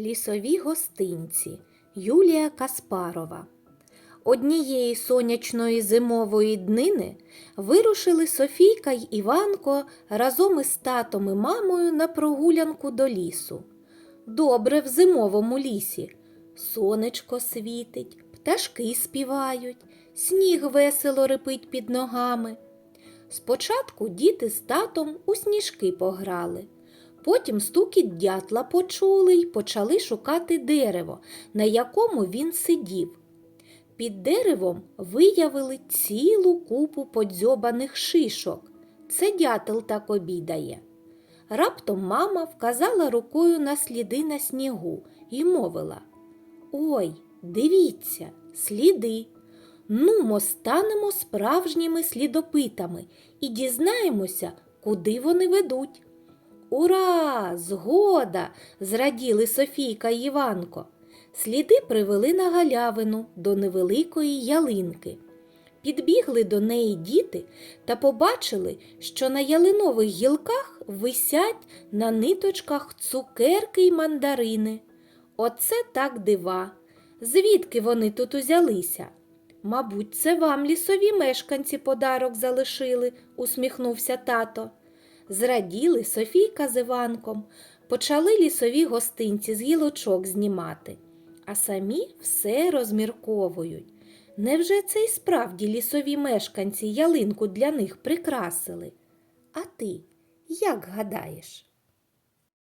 Лісові гостинці Юлія Каспарова. Однієї сонячної зимової днини вирушили Софійка й Іванко разом із татом і мамою на прогулянку до лісу. Добре в зимовому лісі. Сонечко світить, пташки співають, сніг весело рипить під ногами. Спочатку діти з татом у сніжки пограли. Потім стукіт дятла почули й почали шукати дерево, на якому він сидів. Під деревом виявили цілу купу подзьобаних шишок. Це дятел так обідає. Раптом мама вказала рукою на сліди на снігу і мовила Ой, дивіться, сліди. Нумо станемо справжніми слідопитами і дізнаємося, куди вони ведуть. Ура! Згода! зраділи Софійка й Іванко. Сліди привели на галявину до невеликої ялинки. Підбігли до неї діти та побачили, що на ялинових гілках висять на ниточках цукерки й мандарини. Оце так дива. Звідки вони тут узялися? Мабуть, це вам лісові мешканці подарок залишили, усміхнувся тато. Зраділи Софійка з Іванком, почали лісові гостинці з гілочок знімати, а самі все розмірковують. Невже це й справді лісові мешканці ялинку для них прикрасили? А ти як гадаєш?